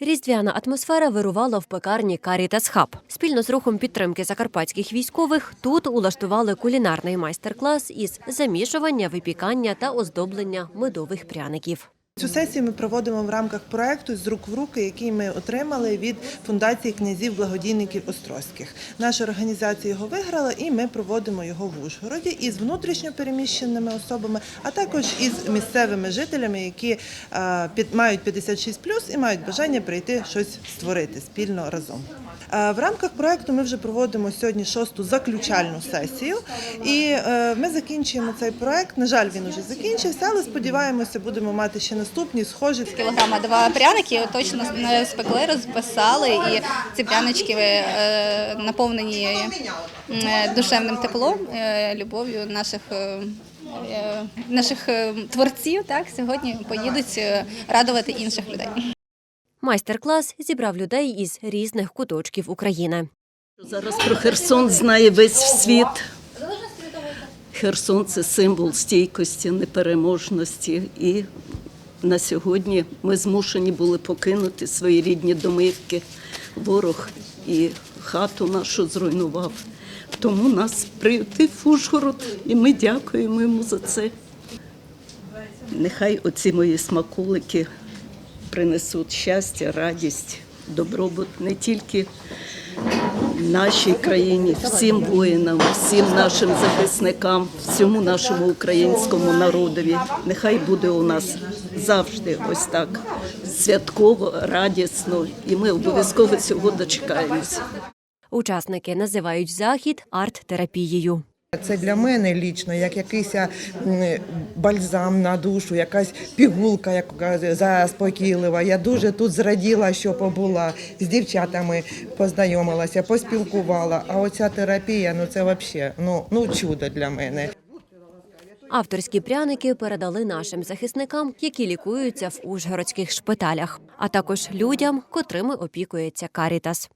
Різдвяна атмосфера вирувала в пекарні Карітас Хаб. Спільно з рухом підтримки закарпатських військових тут улаштували кулінарний майстер-клас із замішування, випікання та оздоблення медових пряників. Цю сесію ми проводимо в рамках проекту з рук в руки, який ми отримали від фундації князів благодійників Острозьких. Наша організація його виграла, і ми проводимо його в Ужгороді із внутрішньо переміщеними особами, а також із місцевими жителями, які мають 56 і мають бажання прийти щось створити спільно разом. В рамках проекту ми вже проводимо сьогодні шосту заключальну сесію, і е, ми закінчуємо цей проект. На жаль, він уже закінчився, але сподіваємося, будемо мати ще наступні схожі. кілограма два пряники точно не спекли, розписали. І ці прянички е, наповнені е, душевним теплом, е, любов'ю наших. Наших творців так сьогодні поїдуть радувати інших людей. Майстер-клас зібрав людей із різних куточків України. Зараз про Херсон знає весь світ. Херсон це символ стійкості, непереможності. І на сьогодні ми змушені були покинути свої рідні домівки. Ворог і хату нашу зруйнував. Тому нас приютив Ужгород, і ми дякуємо йому за це. Нехай оці мої смаколики принесуть щастя, радість, добробут не тільки нашій країні, всім воїнам, всім нашим захисникам, всьому нашому українському народові. Нехай буде у нас завжди ось так святково, радісно, і ми обов'язково цього дочекаємося. Учасники називають захід арт-терапією. Це для мене лічно як якийсь бальзам на душу, якась пігулка, яка заспокійлива. Я дуже тут зраділа, що побула з дівчатами, познайомилася, поспілкувала. А оця терапія, ну це взагалі ну, ну чудо для мене. Авторські пряники передали нашим захисникам, які лікуються в ужгородських шпиталях, а також людям, котрими опікується Карітас.